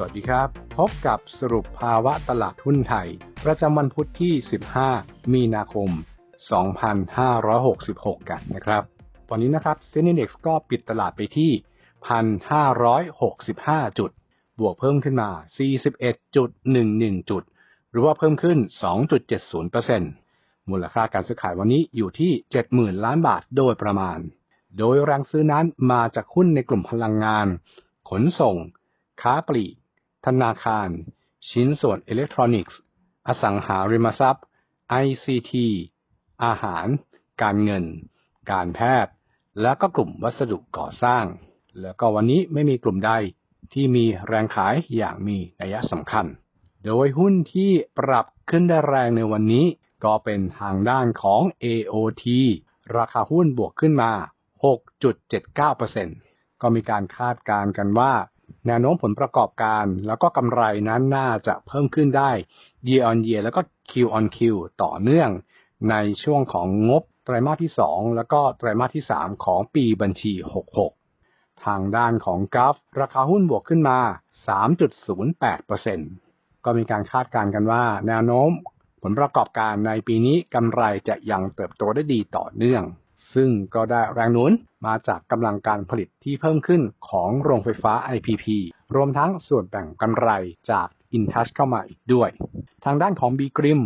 สวัสดีครับ พบกับสรุปภาวะตลาดหุ้นไทย ประจำวันพุธที่ 15 มีนาคม 2566 กันนะครับ วันนี้นะครับเซ็นดี x ก็ปิดตลาดไปที่ 1,565 จุด บวกเพิ่มขึ้นมา 41.11 จุด หรือว่าเพิ่มขึ้น 2.70%มูลค่าการซื้อขายวันนี้อยู่ที่ 70,000 ล้านบาทโดยประมาณ โดยแรงซื้อนั้นมาจากหุ้นในกลุ่มพลังงาน ขนส่งค้าปลีก ธนาคาร ชิ้นส่วนอิเล็กทรอนิกส์ อสังหาริมทรัพย์ ICT อาหาร การเงิน การแพทย์ และก็กลุ่มวัสดุก่อสร้าง แล้วก็วันนี้ไม่มีกลุ่มใดที่มีแรงขายอย่างมีนัยสำคัญ โดยหุ้นที่ปรับขึ้นได้แรงในวันนี้ ก็เป็นทางด้านของ AOT ราคาหุ้นบวกขึ้นมา 6.79%ก็มีการคาดการณ์กันว่า แนวโน้มผลประกอบการ แล้วก็กำไรนั้นน่าจะเพิ่มขึ้นได้ year on year แล้วก็ Q on Q ต่อเนื่อง ในช่วงของงบไตรมาสที่ 2 แล้วก็ไตรมาสที่ 3 ของปีบัญชี 66 ทางด้านของกราฟราคาหุ้นบวกขึ้นมา 3.08%ก็มีการคาดการณ์กันว่า แนวโน้มผลประกอบการในปีนี้กำไรจะยังเติบโตได้ดีต่อเนื่อง ซึ่งก็ได้แรงหนุนมาจากกำลังการผลิตที่เพิ่มขึ้นของโรงไฟฟ้า IPP รวมทั้งส่วนแบ่งกำไรจาก InTouch เข้ามาอีกด้วย ทางด้านของ B กริม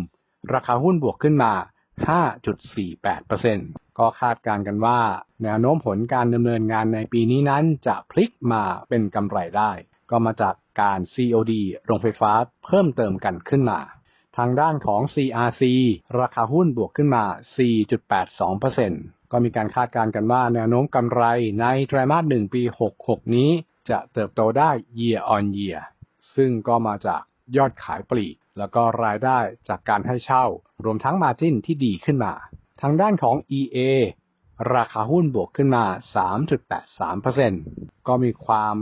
ราคาหุ้นบวกขึ้นมา 5.48%ก็คาดการณ์กันว่า แนวโน้มผลการดำเนินงานในปีนี้นั้นจะพลิกมาเป็นกำไรได้ ก็มาจากการ COD โรงไฟฟ้าเพิ่มเติมกันขึ้นมา ทางด้านของ CRC ราคาหุ้นบวกขึ้นมา 4.82%ก็มีการคาดการณ์กันว่าแนวโน้มกำไรในไตรมาส1ปี 66 นี้จะเติบโตได้ year on year ซึ่งก็มาจากยอดขายปลีก แล้วก็รายได้จากการให้เช่า รวมทั้งมาจิ้นที่ดีขึ้นมา ทางด้านของ EA ราคาหุ้นบวกขึ้นมา 3.83%ก็มีความ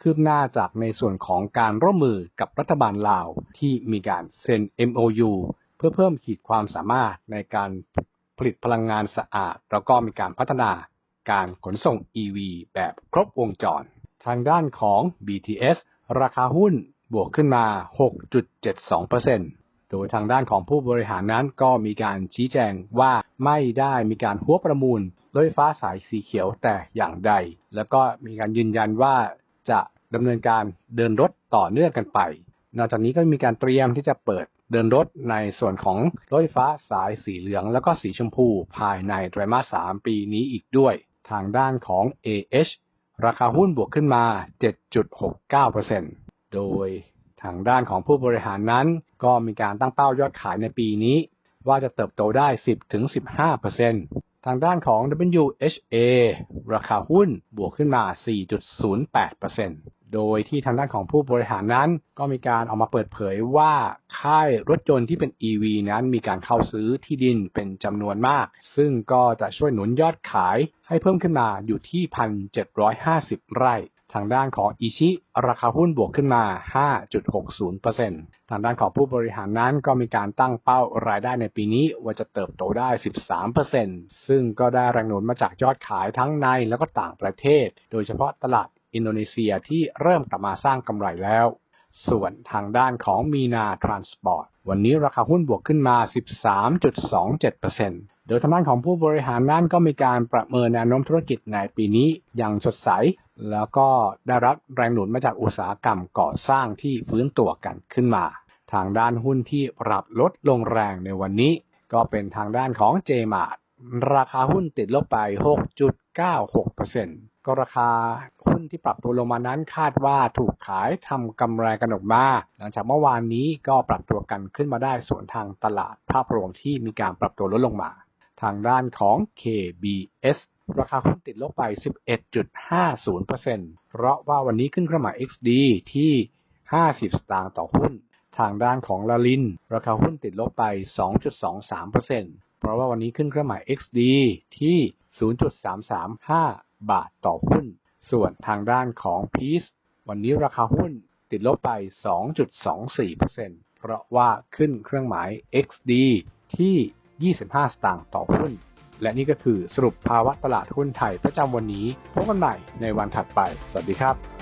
คืบหน้าจากในส่วนของการร่วมมือกับรัฐบาลลาวที่มีการเซ็น MOU เพื่อเพิ่มขีดความสามารถในการผลิตพลังงานสะอาด แล้วก็มีการพัฒนาการขนส่ง EV แบบครบวงจร ทางด้านของ BTS ราคาหุ้นบวกขึ้นมา 6.72%โดยทางด้านของผู้บริหารนั้นก็มีการชี้แจงว่าไม่ได้มีการหัวประมูลรถไฟฟ้าสายสีเขียวแต่อย่างใด แล้วก็มีการยืนยันว่า จะดำเนินการเดินรถต่อเนื่องกันไป นอกจากนี้ก็มีการเตรียมที่จะเปิดเดินรถในส่วนของรถไฟฟ้าสายสีเหลือง แล้วก็สีชมพูภายในไตรมาส 3 ปีนี้อีกด้วย ทางด้านของ AH ราคาหุ้นบวกขึ้นมา 7.69%โดยทางด้านของผู้บริหารนั้น ก็มีการตั้งเป้ายอดขายในปีนี้ ว่าจะเติบโตได้ 10-15% ทางด้านของ WHA ราคาหุ้นบวกขึ้นมา 4.08%โดยที่ทางด้านของผู้บริหารนั้นก็มีการออกมาเปิดเผยว่าค่ายรถยนต์ที่เป็น EV นั้นมีการเข้าซื้อที่ดินเป็นจำนวนมาก ซึ่งก็จะช่วยหนุนยอดขายให้เพิ่มขึ้นมาอยู่ที่ 1,750 ไร่ ทางด้านของอิชิราคาหุ้นบวกขึ้นมา 5.60%ทางด้านของผู้บริหารนั้นก็มีการตั้งเป้ารายได้ในปีนี้ว่าจะเติบโตได้ 13%ซึ่งก็ได้แรงหนุนมาจากยอดขายทั้งในแล้วก็ต่างประเทศ โดยเฉพาะตลาดอินโดนีเซียที่เริ่มกลับมาสร้างกำไรแล้ว ส่วนทางด้านของมีนาทรานสปอร์ตวันนี้ราคาหุ้นบวกขึ้นมา 13.27%โดยทางด้านของผู้บริหารนั้นก็มีการประเมินแนวโน้มธุรกิจในปีนี้อย่างสดใส แล้วก็ได้รับแรงหนุนมาจากอุตสาหกรรมก่อสร้างที่ฟื้นตัวกันขึ้นมา ทางด้านหุ้นที่ปรับลดลงแรงในวันนี้ ก็เป็นทางด้านของ j m a r t ราคาหุ้นติดลบไป 6.96% ก็ราคาหุ้นที่ปรับตัวลงมานั้นคาดว่าถูกขายทำกำไรกันออกมาหลังจากเมื่อวานนี้ก็ปรับตัวกันขึ้นมาได้ส่วนทางตลาดภาพรวมที่มีการปรับตัวลดลงมา ทางด้านของ KBS ราคาหุ้นติดลบไป 11.50%เพราะว่าวันนี้ขึ้นเครื่องหมาย XD ที่ 50 สตางค์ต่อหุ้น ทางด้านของลาลิน ราคาหุ้นติดลบไป 2.23%เพราะว่าวันนี้ขึ้นเครื่องหมาย XD ที่ 0.335 บาทต่อหุ้น ส่วนทางด้านของ Peace วันนี้ราคาหุ้นติดลบไป 2.24%เพราะว่าขึ้นเครื่องหมาย XD ที่ 25 สตางค์ต่อหุ้น และนี่ก็คือสรุปภาวะตลาดหุ้นไทยประจำวันนี้พบกันใหม่ในวันถัดไป สวัสดีครับ